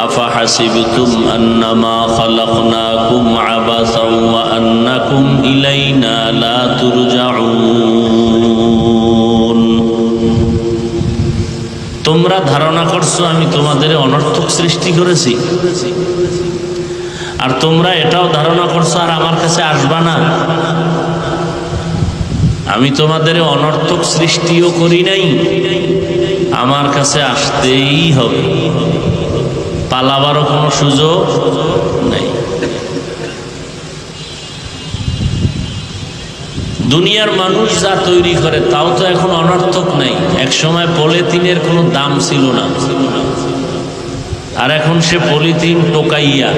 أفحسبتم أنما خلقناكم عبثا وأنكم إلينا لا ترجعون তোমরা ধারণা করছো আমি তোমাদের অনর্থক সৃষ্টি করেছি আর তোমরা এটাও ধারণা করছো আর আমার কাছে আসবা না আমি তোমাদের অনর্থক সৃষ্টিও করি নাই আমার কাছে আসতেই হবে পালাবারও কোনো সুযোগ নেই। দুনিয়ার মানুষ যা তৈরি করে তাও তো এখন অনর্থক নাই। এক সময় পলিথিনের কোনো দাম ছিল না। আর এখন সে পলিথিন টোকাইয়া,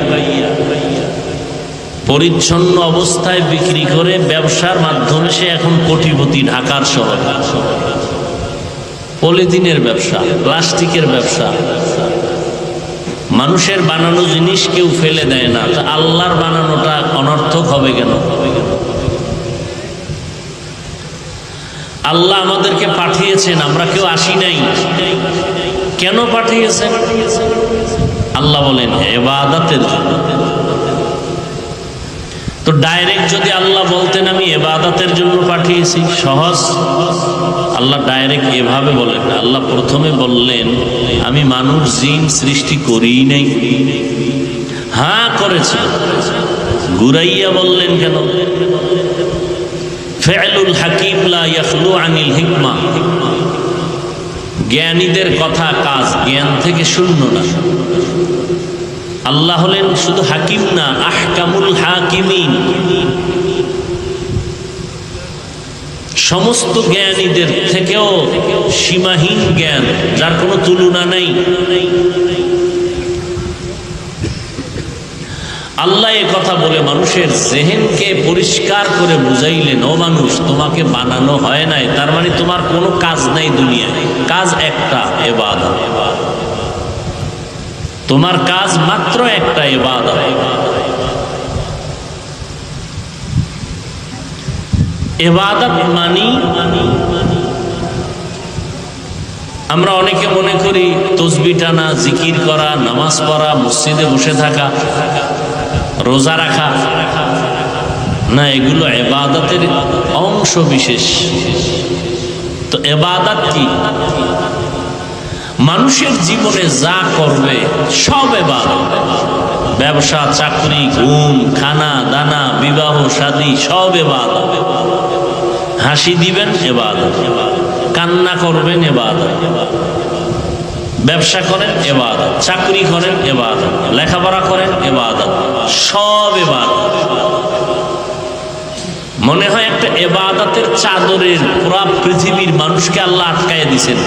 পরিচ্ছন্ন অবস্থায় বিক্রি করে ব্যবসার মাধ্যমে সে এখন কোটিপতি ঢাকার শহর। পলিথিনের ব্যবসা, প্লাস্টিকের ব্যবসা মানুষের বানানো জিনিস কেউ ফেলে দেয় না। তা আল্লাহর বানানোটা অনর্থক হবে কেন? আল্লাহ আমাদেরকে পাঠিয়েছেন, আমরা কেউ আসি নাই। কেন পাঠিয়েছেন? আল্লাহ বলেন এবাদাতের জন্য। তো ডাইরেক্ট যদি আল্লাহ বলতেন, আমি এবাদাতের জন্য পাঠিয়েছি। সহজ। আল্লাহ ডাইরেক্ট এভাবে বলেন, আল্লাহ প্রথমে বললেন, আমি মানুষ জিন সৃষ্টি করি নাই। হ্যাঁ করেছে। গুরাইয়া বললেন কেন? ফেলুল হাকিম লা ইয়াখলু আনিল হিকমা। জ্ঞানীদের কথা কাজ, জ্ঞান থেকে শূন্য না। আল্লাহ হলেন শুধু হাকিম না, আহকামুল হাকিমিন। সমস্ত জ্ঞানীদের থেকেও সীমাহীন জ্ঞান, যার কোনো তুলনা নেই। আল্লাহ এ কথা বলে মানুষের জেহেনকে পরিষ্কার করে বুঝাইলেন, ও মানুষ, তোমাকে বানানো হয় নাই, তার মানে তোমার কোনো কাজ নাই দুনিয়ায়। কাজ একটা, এবাদত। তোমার কাজ মাত্র একটা এবাদত এবাদত মানি, আমরা অনেকে মনে করি তসবি টানা, জিকির করা, নামাজ পড়া, মসজিদে বসে থাকা, রোজা রাখা। না, এগুলো এবাদতের অংশ বিশেষ। তো এবাদত কি? মানুষের জীবনে যা করবে, সব এবাদত ব্যবসা, চাকরি, ঘুম, খানা, দানা, বিবাহ শাদী সব এবাদত হাসি দিবেন এবাদত কান্না করবেন এবাদত ব্যবসা করেন এবাদত চাকরি করেন এবাদত লেখাপড়া করেন এবাদত সব এবাদত মনে হয় একটা এবাদতের চাদরের পুরা পৃথিবীর মানুষকে আল্লাহ আটকায় দিছেন।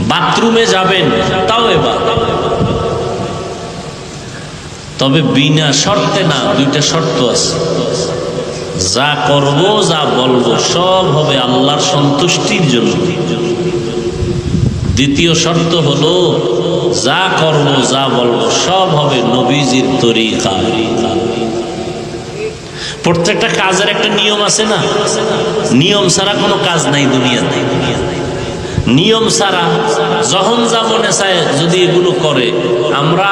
বাথরুমে যাবেন, তাও এবার। তবে বিনা শর্তে না, দুইটা শর্ত আছে। যা করব, যা বলব, সব হবে আল্লাহর সন্তুষ্টির জন্য। দ্বিতীয় শর্ত হলো, যা করব, যা বলব, সব হবে নবীজির তরিকা প্রত্যেকটা কাজের একটা নিয়ম আছে না? নিয়ম ছাড়া কোনো কাজ নাই দুনিয়া দুনিয়াতে। নিয়ম ছাড়া যখন যা মনে চায়, যদি এগুলো করে, আমরা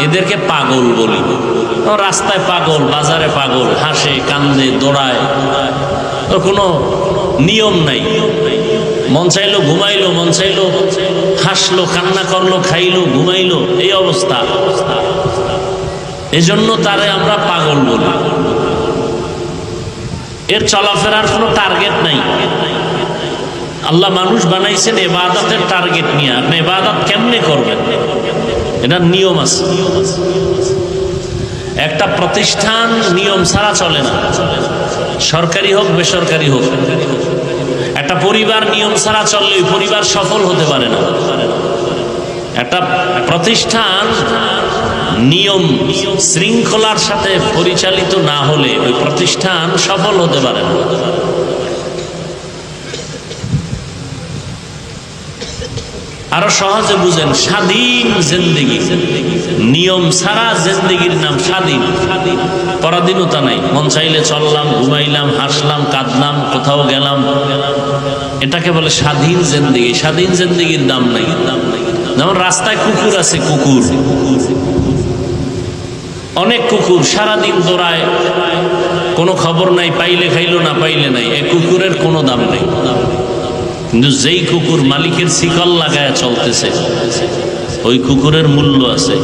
এদেরকে পাগল বলি। রাস্তায় পাগল, বাজারে পাগল, হাসে, কান্দে, দৌড়ায়। কোনো নিয়ম নাই। মন চাইলো ঘুমাইলো, মন চাইলো হাসলো, কান্না করল, খাইলো, ঘুমাইলো, এই অবস্থা। এজন্য তারে আমরা পাগল বলি। এর চলাফেরার কোনো টার্গেট নাই। আল্লাহ মানুষ বানাইছেন এবাদতের টার্গেট নিয়ে। আপনি এবাদত কেমনে করবেন? এটা নিয়ম আছে। একটা প্রতিষ্ঠান নিয়ম ছাড়া চলে না। সরকারি হোক, বেসরকারি হোক। একটা পরিবার নিয়ম ছাড়া চললে ওই পরিবার সফল হতে পারে না। একটা প্রতিষ্ঠান নিয়ম শৃঙ্খলার সাথে পরিচালিত না হলে ওই প্রতিষ্ঠান সফল হতে পারে না। আরও সহজে বুঝেন, স্বাধীন জিন্দিগি। নিয়ম সারা জিন্দিগির নাম স্বাধীন। পরাধীনতা নাই। মন চাইলে চললাম, ঘুমাইলাম, হাসলাম, কাঁদলাম, কোথাও গেলাম। এটাকে বলে স্বাধীন জিন্দিগি। স্বাধীন জিন্দিগির দাম নাই। যেমন রাস্তায় কুকুর আছে, কুকুর। অনেক কুকুর সারাদিন দৌড়ায়। কোনো খবর নাই, পাইলে খাইলো, না পাইলে নাই। এ কুকুরের কোনো দাম নেই। কিন্তু যেই কুকুর মালিকের শিকল লাগায় চলতেছে ওই কুকুরের মূল্য আছে।